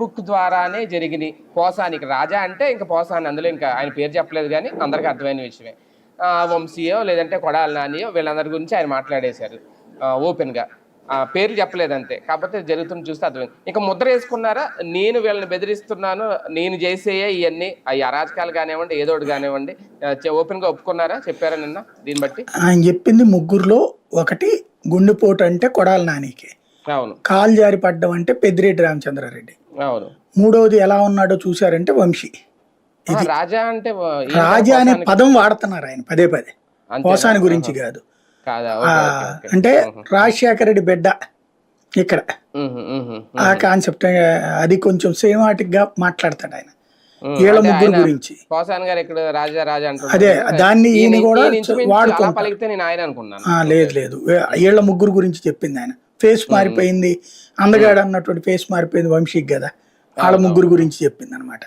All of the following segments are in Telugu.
బుక్ ద్వారానే జరిగినాయి పోసానికి రాజా అంటే ఇంకా పోసాని అందులో ఇంకా ఆయన పేరు చెప్పలేదు కానీ అందరికీ అర్థమైన విషయమే. ఆ, వంశీయో లేదంటే కొడాలి నానియో వీళ్ళందరి గురించి ఆయన మాట్లాడేశారు ఓపెన్గా. ఆ, పేర్లు చెప్పలేదు అంతే. కాకపోతే జరుగుతున్న చూస్తే అర్థమైంది. ఇంకా ముద్ర వేసుకున్నారా? నేను వీళ్ళని బెదిరిస్తున్నాను నేను చేసేయే ఇవన్నీ అవి అరాచకాలు కానివ్వండి ఏదో ఒకటి కానివ్వండి. ఓపెన్గా ఒప్పుకున్నారా? చెప్పారా నిన్న దీన్ని బట్టి? ఆయన చెప్పింది ముగ్గురులో ఒకటి గుండెపోటు అంటే కొడాలి నానికి. అవును. కాలు జారి పడ్డం అంటే పెద్దిరెడ్డి రామచంద్రారెడ్డి. మూడవది ఎలా ఉన్నాడో చూశారంటే వంశీ. ఆ, రాజా అంటే రాజా అనే పదం వాడుతున్నారు ఆయన పదే పదే? పోసాని గురించి కాదు. అంటే రాజశేఖర రెడ్డి బిడ్డ ఇక్కడ. ఆ కాన్సెప్ట్ అది కొంచెం సినిమాటిక్గా మాట్లాడతాడు ఆయన. వీళ్ళ అంటే ముగ్గురు గురించి. అదే దాన్ని ఈయన కూడా ఆ, లేదు లేదు. వీళ్ళ ముగ్గురు గురించి చెప్పింది ఆయన. ఫేస్ మారిపోయింది. అందగాడు అన్నటువంటి ఫేస్ మారిపోయింది వంశీకి కదా. వాళ్ళ ముగ్గురు గురించి చెప్పింది అనమాట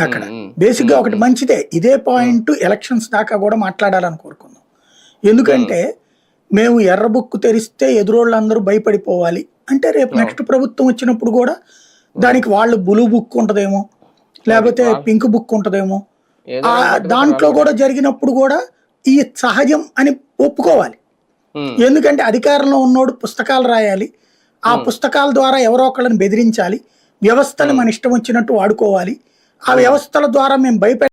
అక్కడ. బేసిక్గా ఒకటి మంచిదే. ఇదే పాయింట్ ఎలక్షన్స్ దాకా కూడా మాట్లాడాలని కోరుకుందాం. ఎందుకంటే మేము. ఎర్ర బుక్ తెరిస్తే ఎదురోళ్ళందరూ భయపడిపోవాలి. అంటే రేపు నెక్స్ట్ ప్రభుత్వం వచ్చినప్పుడు కూడా దానికి వాళ్ళు బ్లూ బుక్ ఉంటదేమో. లేకపోతే పింక్ బుక్ ఉంటదేమో. దాంట్లో కూడా జరిగినప్పుడు కూడా ఈ సహజం అని ఒప్పుకోవాలి. ఎందుకంటే అధికారంలో ఉన్నోడు పుస్తకాలు రాయాలి. ఆ పుస్తకాల ద్వారా ఎవరో ఒకళ్ళని బెదిరించాలి. వ్యవస్థను మన ఇష్టం వచ్చినట్టు వాడుకోవాలి. ఆ వ్యవస్థల ద్వారా మేము భయపె